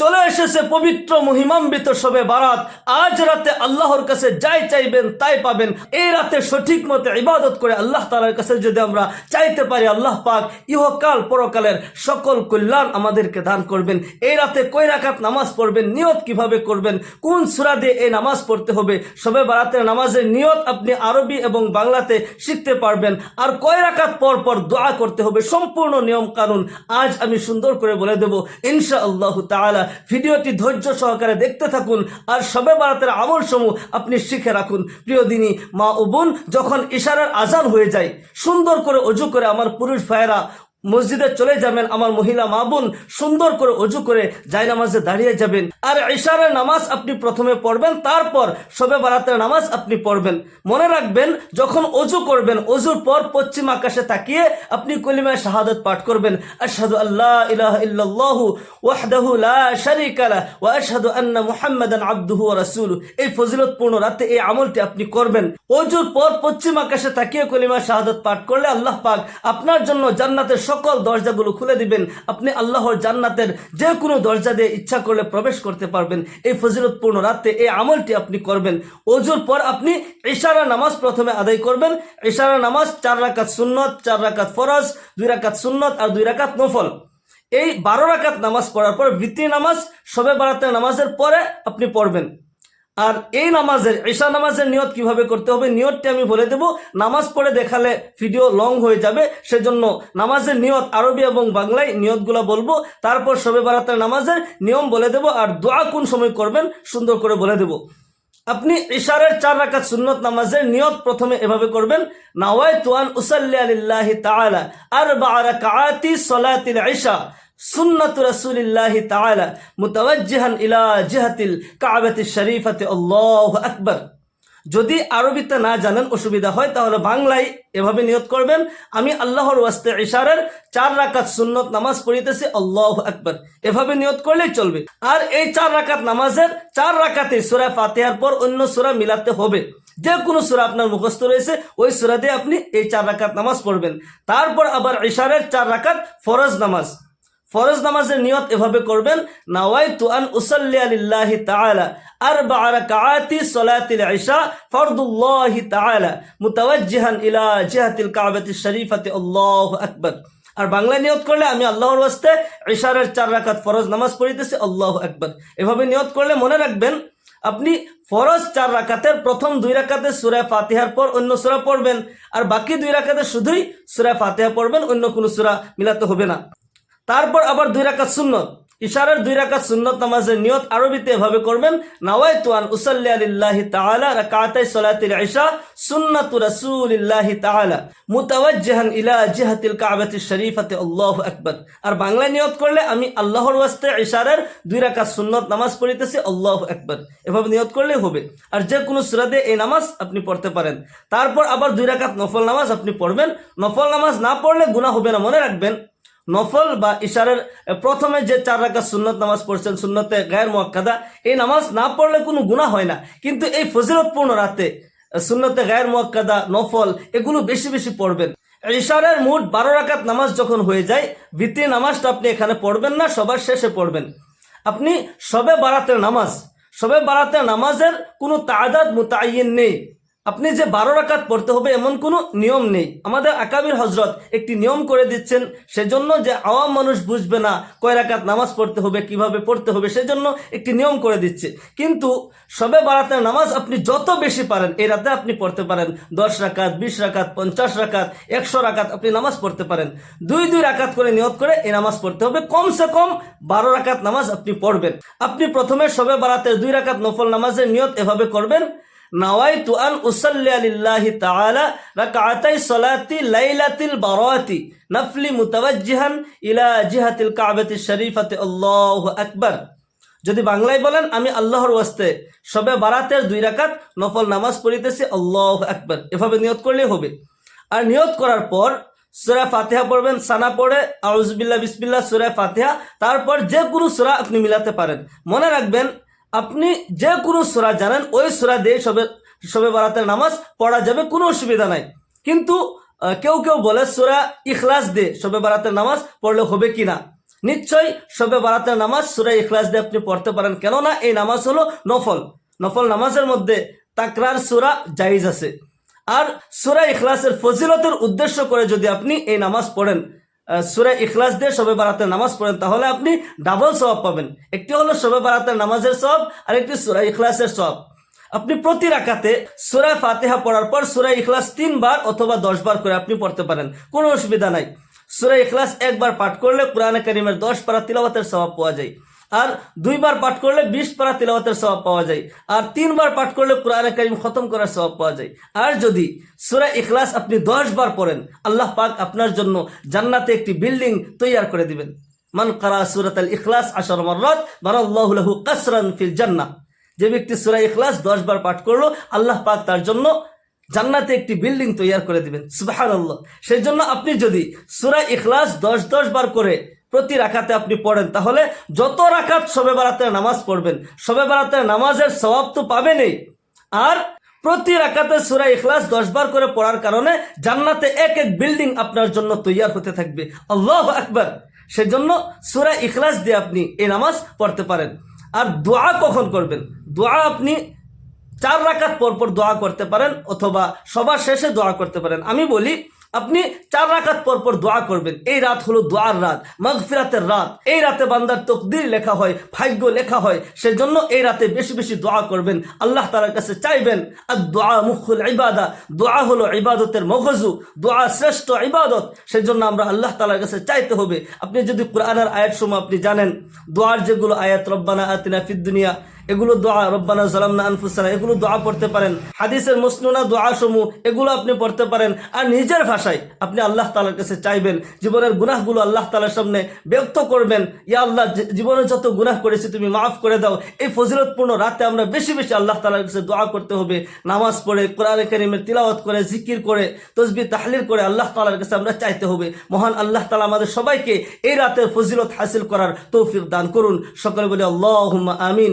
চলে এসেছে পবিত্র মহিমাম্বিত সবে বারাত। আজ রাতে আল্লাহর কাছে যাই চাইবেন তাই পাবেন। এই রাতে সঠিক মতো ইবাদত করে আল্লাহ তালার কাছে যদি আমরা চাইতে পারি, আল্লাহ পাক ইহকাল পরকালের সকল কল্যাণ আমাদেরকে দান করবেন। এই রাতে কই রাখাত নামাজ পড়বেন, নিয়ত কীভাবে করবেন, কোন সুরা দিয়ে এই নামাজ পড়তে হবে সবে বারাতের নামাজের নিয়ত আপনি আরবি এবং বাংলাতে শিখতে পারবেন। আর কয় রাখাত পর পর দোয়া করতে হবে, সম্পূর্ণ নিয়ম কানুন আজ আমি সুন্দর করে বলে দেব। ইনশা আল্লাহ তাআলা ভিডিওটি ধৈর্য সহকারে দেখতে থাকুন আর সবে বারাতের আমল সমূহ আপনি শিখে রাখুন। প্রিয় দিনী, মা ও বোন, যখন ইশারার আজান হয়ে যায়, সুন্দর করে অজু করে আমার পুরুষ ভাইয়েরা মসজিদে চলে যাবেন আমার মহিলা মা বোন, সুন্দর করে অজু করে জায় নামাজে দাঁড়িয়ে যাবেন। আর ইশারের নামাজ আপনি প্রথমে পড়বেন, তারপর সবে বারাতের নামাজ আপনি পড়বেন। মনে রাখবেন, যখন অজু করবেন, অজুর পর পশ্চিম আকাশে তাকিয়ে আপনি কলিমায় শাহাদত পাঠ করবেন। আল্লাহ ওয়াহদাহু আন্না এই ফজিলতপূর্ণ রাতে এই আমলটি আপনি করবেন। অজুর পর পশ্চিম আকাশে তাকিয়ে কলিমা শাহাদত পাঠ করলে আল্লাহ পাক আপনার জন্য জান্নাতের সকল দরজাগুলো খুলে দিবেন। আপনি আল্লাহর জান্নাতের যে কোনো দরজা দিয়ে ইচ্ছা করলে প্রবেশ করতে পারবেন। এই ফজিলতপূর্ণ রাতে এই আমলটি আপনি করবেন। অজুর পর আপনি ইশারা নামাজ প্রথমে আদায় করবেন। ইশারা নামাজ চার রাকাত সুন্নত, চার রাকাত ফরজ, দুই রাকাত সুন্নত আর দুই রাকাত নফল। এই বারো রাকাত নামাজ পড়ার পর ভিত্তি নামাজ সবে বারাতের নামাজের পরে আপনি পড়বেন। আর এই নামাজের, ঈশা নামাজের নিয়ত কীভাবে করতে হবে? নিয়তটি আমি বলে দেব। নামাজ পড়ে দেখালে ভিডিও লং হয়ে যাবে। সেজন্য নামাজের নিয়ত আরবি এবং বাংলায় নিয়তগুলো বলব। তারপর সবে বারাতের নামাজের নিয়ম বলে দেব আর দোয়া কোন সময় করবেন সুন্দর করে বলে দেব। আপনি ইশারের চার রাকাত সুন্নত নামাজের নিয়ত প্রথমে এভাবে করবেন। নাওয়াই তুয়ান উসাল্লি আলিল্লাহি তাআলা আর বারাকাতি সলাতিল ইশা সুন্নাত রাসূলিল্লাহি তাআলা মুতাওয়াজ্জিহান ইলা জিহাতিল কাবাতি শরীফাতি আল্লাহু আকবার। যদি আরবিতে না জানেন অসুবিধা হয়, তাহলে বাংলায় এভাবে নিয়ত করবেন, আমি আল্লাহর ওয়াস্তে ইশারের চার রাকাত সুন্নত নামাজ পড়িতেছি, আল্লাহ আকবার। এভাবে নিয়ত করলেই চলবে। আর এই চার রাকাত নামাজের চার রাকাতে সুরা ফাতেহার পর অন্য সুরা মিলাতে হবে। যে কোনো সুরা আপনার মুখস্থ রয়েছে, ওই সুরা দিয়ে আপনি এই চার রাকাত নামাজ পড়বেন। তারপর আবার ইশারের চার রাকাত ফরজ নামাজ। ফরজ নামাজের নিয়ত এভাবে করবেন নাওয়াই তুয়ান উসাল্লি আলিল্লাহি তাআলা রাকাতি সলাতিল ফরদুল্লাহি তাআলা, মুতাওয়াজ্জিহান ইলা জিহাতিল কাবাতি শরীফাতি, আল্লাহু আকবার। আর নিয়ত করলে আমি আল্লাহর ওয়াস্তে ইশারের চার রাকাত ফরজ নামাজ পড়িতেছি এভাবে নিয়ত করলে মনে রাখবেন, আপনি ফরজ চার রাকাতের প্রথম দুই রাকাতে সুরা ফাতিহার পর অন্য সুরা পড়বেন, আর বাকি দুই রাকাতে শুধুই সুরা ফাতিহা পড়বেন, অন্য কোনো সুরা মিলাতে হবে না। তারপর আবার দুই রাকাত সুন্নত। ইশারার দুই রাকাত সুন্নত নামাজের নিয়ত আরবিতে এভাবে করবেন নাওয়াই তুয়ান উসাল্লি আলিল্লাহি তাআলা রাকাতাই সালাতিল ইশা সুন্নাতু রাসূলিল্লাহি তাআলা মুতাওয়াজ্জিহান ইলা জিহাতিল কাবাতিশ শরীফাতি, আল্লাহু আকবার। আর বাংলা নিয়ত করলে আমি আল্লাহর ওয়াস্তে ইশারার দুই রাকাত সুন্নত নামাজ পড়িতেছি, আল্লাহু আকবার। এভাবে নিয়ত করলে হবে। আর যে কোনো সূরা দিয়ে এই নামাজ আপনি পড়তে পারেন। তারপর আবার দুই রাকাত নফল নামাজ আপনি পড়বেন। নফল নামাজ না পড়লে গুনাহ হবে না, মনে রাখবেন। নফল বা ইশারের প্রথমে যে চার রাখা সুন্নত নামাজ পড়ছেন, সুন্নতে গায়ের মোয়াক্কাদা, এই নামাজ না পড়লে কোনো গুণা হয় না। কিন্তু এই ফজিলতপূর্ণ রাতে সুন্নতে গায়ের মোয়াক্কাদা, নফল, এগুলো বেশি বেশি পড়বেন। ইশারের মোট বারো রাকাত নামাজ যখন হয়ে যায়, ভিত্তি নামাজটা আপনি এখানে পড়বেন না, সবার শেষে পড়বেন। আপনি সবে বারাতের নামাজ, সবে বারাতের নামাজের কোনো তাদাদ মোতায়েন নেই। আপনি যে বারো রাকাত পড়তে হবে এমন কোনো নিয়ম নেই। আমাদের আকাবির হজরত একটি নিয়ম করে দিচ্ছেন, সেজন্য যে আওয়াম মানুষ বুঝবে না কয় রাকাত নামাজ পড়তে হবে, কীভাবে পড়তে হবে, সেজন্য একটি নিয়ম করে দিচ্ছে। কিন্তু সবে বারাতের নামাজ আপনি যত বেশি পারেন, এই রাতে আপনি পড়তে পারেন। দশ রাকাত, বিশ রাকাত, পঞ্চাশ রাকাত, একশো রাকাত আপনি নামাজ পড়তে পারেন। দুই দুই রাকাত করে নিয়ত করে এই নামাজ পড়তে হবে। কমসে কম বারো রাকাত নামাজ আপনি পড়বেন। আপনি প্রথমে সবে বারাতের দুই রাকাত নফল নামাজের নিয়ত এভাবে করবেন নাওয়াইতু আন উসাল্লি আলিল্লাহি তাআলা রাকাতাই সালাতি লাইলাতিল বারাতি নফলি মুতাওয়াজ্জিহান ইলা জিহাতিল কাবাতিশ শরীফাতি আল্লাহু আকবার। যদি বাংলায় বলেন, আমি আল্লাহর ওয়াস্তে সবে বারাতের দুই রাকাত নফল নামাজ পড়িতেছি, আল্লাহু আকবার। এভাবে নিয়ত করলেই হবে। আর নিয়ত করার পর সুরা ফাতিহা পড়বেন, সানা পড়ে আউজবিল্লা বিসমিল্লা সুরা ফাতিহা, তারপর যে কোনো সুরা আপনি মিলাতে পারেন। মনে রাখবেন আপনি যে কোনো সুরা জানেন, ওই সুরা দিয়ে সবে সবে বারাতের নামাজ পড়া যাবে, কোনো অসুবিধা নাই। কিন্তু কেউ কেউ বলে সুরা ইখলাস দিয়ে সবে বারাতের নামাজ পড়লে হবে কি না নিশ্চয়ই সবে বারাতের নামাজ সুরা ইখলাস দিয়ে আপনি পড়তে পারেন। কেননা এই নামাজ হলো নফল। নফল নামাজের মধ্যে তাকরার সুরা জাইজ আছে। আর সুরা ইখলাসের ফজিলতের উদ্দেশ্য করে যদি আপনি এই নামাজ পড়েন সুরা ইখলাস দিয়ে সবে বারাতের নামাজ পড়েন, তাহলে আপনি ডাবল সব পাবেন। একটি হলো সবে বারাতের নামাজের সব আর একটি সুরা ইখলাসের সব আপনি প্রতি রাখাতে সুরা ফাতেহা পড়ার পর সুরা ইখলাস তিনবার অথবা দশবার করে আপনি পড়তে পারেন, কোনো অসুবিধা নাই। সুরা ইখলাস একবার পাঠ করলে কোরআনে কারিমের দশ পারা তিলাবাতের স্বভাব পাওয়া যায়। আর দুইবার পাঠ করলে বিশ পারা তিলাওয়াতের স্বভাব পাওয়া যায়। আর তিনবার পাঠ করলে কোরআনে করিম খতম করার স্বভাব পাওয়া যায়। আর যদি সুরা ইখলাস আপনি দশ বার পড়েন, আল্লাহ পাক আপনার জন্য জান্নাতে একটি বিল্ডিং তৈয়ার করে দিবেন। মান কারা সুরাত আল ইখলাস আশর মর্রত, বারাল্লাহু লাহু কাসরান ফিল জান্নাহ। যে ব্যক্তি সুরা ইখলাস দশ বার পাঠ করল, আল্লাহ পাক তার জন্য জান্নাতে একটি বিল্ডিং তৈয়ার করে দিবেন। সুবাহান আল্লাহ সেই জন্য আপনি যদি সুরা ইখলাস দশ দশ বার করে প্রতি রাখাতে আপনি পড়েন, তাহলে যত রাখাত সবে বারাতের নামাজ পড়বেন সবে বারাতের নামাজের স্বভাব তো পাবেনই। আর প্রতি রাকাতে সুরা ইখলাস দশ বার করে পড়ার কারণে জান্নাতে এক এক বিল্ডিং আপনার জন্য তৈয়ার হতে থাকবে। আল্লাহ আকবার! সেজন্য সুরা ইখলাস দিয়ে আপনি এই নামাজ পড়তে পারেন। আর দোয়া কখন করবেন? দোয়া আপনি চার রাকাত পর পর দোয়া করতে পারেন, অথবা সবার শেষে দোয়া করতে পারেন। আমি বলি আপনি চার রাকাত পর পর দোয়া করবেন। এই রাত হলো দোয়ার রাত, মাগফিরাতের রাত। এই রাতে বান্দার তকদির লেখা হয়, ভাগ্য লেখা হয়, সেজন্য এই রাতে বেশি বেশি দোয়া করবেন। আল্লাহ তালার কাছে চাইবেন আর দোয়া মুখুল ইবাদা। দোয়া হলো ইবাদতের মগজু, দোয়া শ্রেষ্ঠ ইবাদত, সেজন্য আমরা আল্লাহ তালার কাছে চাইতে হবে। আপনি যদি কোরআনের আয়াত সময় আপনি জানেন, দোয়ার যেগুলো আয়াত, রব্বানা আতিনা ফিদ দুনিয়া এগুলো দোয়া, রব্বানা সালামনা আনফুসানা, এগুলো দোয়া পড়তে পারেন। হাদিসের মসনুনা দোয়া সমূহ এগুলো আপনি পড়তে পারেন। আর নিজের ভাষায় আপনি আল্লাহ তালার কাছে চাইবেন। জীবনের গুনাহগুলো আল্লাহ তালার সামনে ব্যক্ত করবেন। ইয়া আল্লাহ জীবনে যত গুনাহ করেছি তুমি মাফ করে দাও। এই ফজিলতপূর্ণ রাতে আমরা বেশি বেশি আল্লাহ তালার কাছে দোয়া করতে হবে। নামাজ পড়ে, কোরআন করিমের তিলাওয়াত করে, জিকির করে, তসবি, তাহলিল করে আল্লাহ তালার কাছে আমরা চাইতে হবে। মহান আল্লাহ তালা আমাদের সবাইকে এই রাতের ফজিলত হাসিল করার তৌফিক দান করুন। সকলে বলে আল্লাহ আমিন।